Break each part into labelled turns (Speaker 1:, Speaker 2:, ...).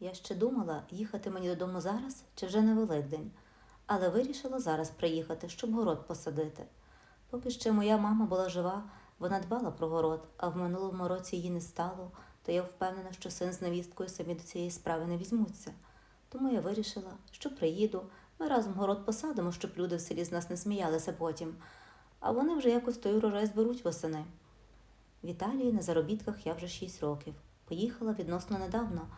Speaker 1: Я ще думала, їхати мені додому зараз чи вже на Великдень, але вирішила зараз приїхати, щоб город посадити. Поки ще моя мама була жива, вона дбала про город, а в минулому році її не стало, то я впевнена, що син з невісткою самі до цієї справи не візьмуться. Тому я вирішила, що приїду, ми разом город посадимо, щоб люди в селі з нас не сміялися потім, а вони вже якось той урожай зберуть восени. В Італії на заробітках я вже 6 років. Поїхала відносно недавно,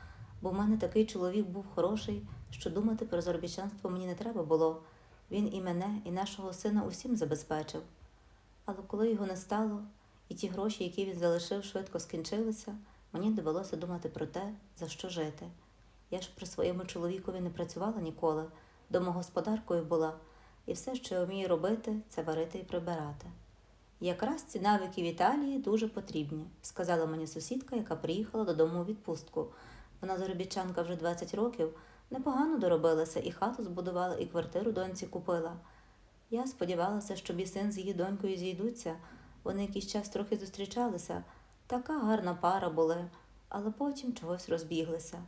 Speaker 1: бо в мене такий чоловік був хороший, що думати про заробітчанство мені не треба було. Він і мене, і нашого сина усім забезпечив. Але коли його не стало, і ті гроші, які він залишив, швидко скінчилися, мені довелося думати про те, за що жити. Я ж при своєму чоловікові не працювала ніколи, домогосподаркою була, і все, що я вмію робити, це варити і прибирати. Якраз ці навики в Італії дуже потрібні, сказала мені сусідка, яка приїхала додому у відпустку. Вона заробітчанка вже 20 років, непогано доробилася, і хату збудувала, і квартиру доньці купила. Я сподівалася, що мій син з її донькою зійдуться. Вони якийсь час трохи зустрічалися. Така гарна пара були, але потім чогось розбіглися.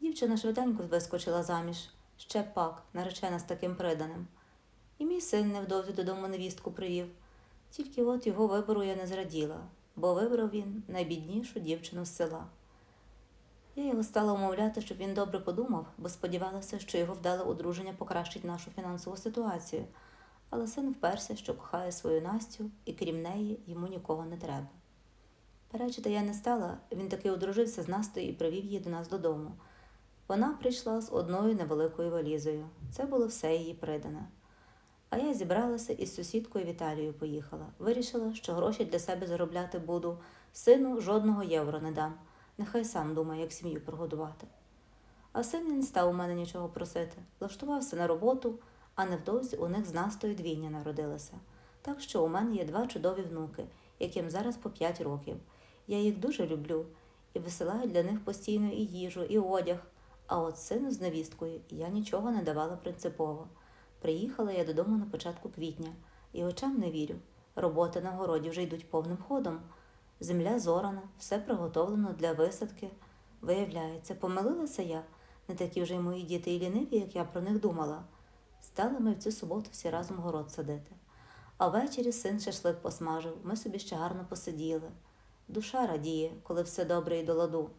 Speaker 1: Дівчина швиденько вискочила заміж, ще пак, наречена з таким приданим. І мій син невдовзі додому невістку привів. Тільки от його вибору я не зраділа, бо вибрав він найбіднішу дівчину з села. Я його стала умовляти, щоб він добре подумав, бо сподівалася, що його вдале одруження покращить нашу фінансову ситуацію. Але син вперся, що кохає свою Настю, і крім неї йому нікого не треба. Перечити я не стала, він таки одружився з Настою і привів її до нас додому. Вона прийшла з одною невеликою валізою. Це було все її придане. А я зібралася і з сусідкою в Італію поїхала. Вирішила, що гроші для себе заробляти буду. Сину жодного євро не дам. Нехай сам думає, як сім'ю прогодувати. А син не став у мене нічого просити. Влаштувався на роботу, а невдовзі у них з Настою двійня народилася. Так що у мене є два чудові внуки, яким зараз по п'ять років. Я їх дуже люблю і висилаю для них постійно і їжу, і одяг. А от сину з невісткою я нічого не давала принципово. Приїхала я додому на початку квітня і очам не вірю. Роботи на городі вже йдуть повним ходом. Земля зорана, все приготовлено для висадки. Виявляється, помилилася я, не такі вже й мої діти і ліниві, як я про них думала. Стали ми в цю суботу всі разом город садити. А ввечері син шашлик посмажив, ми собі ще гарно посиділи. Душа радіє, коли все добре і до ладу.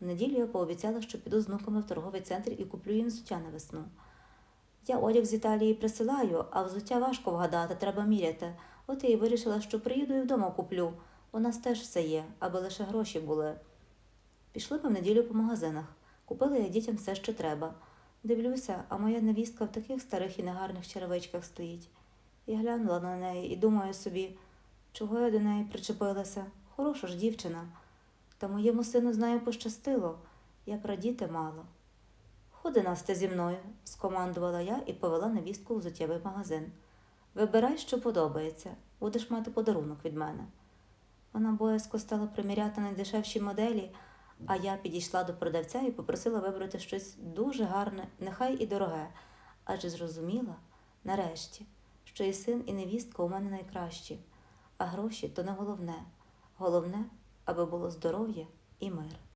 Speaker 1: В неділю я пообіцяла, що піду з внуками в торговий центр і куплю їм взуття на весну. Я одяг з Італії присилаю, а взуття важко вгадати, треба міряти. От я й вирішила, що приїду і вдома куплю. У нас теж все є, аби лише гроші були. Пішли ми в неділю по магазинах. Купила я дітям все, що треба. Дивлюся, а моя невістка в таких старих і негарних черевичках стоїть. Я глянула на неї і думаю собі, чого я до неї причепилася. Хороша ж дівчина. Та моєму сину з нею пощастило, я б радіти мала. Ходи Настя зі мною, скомандувала я і повела невістку у взуттєвий магазин. Вибирай, що подобається, будеш мати подарунок від мене. Вона боязко стала приміряти найдешевші моделі, а я підійшла до продавця і попросила вибрати щось дуже гарне, нехай і дороге, адже зрозуміла, нарешті, що і син, і невістка у мене найкращі, а гроші то не головне. Головне, аби було здоров'я і мир.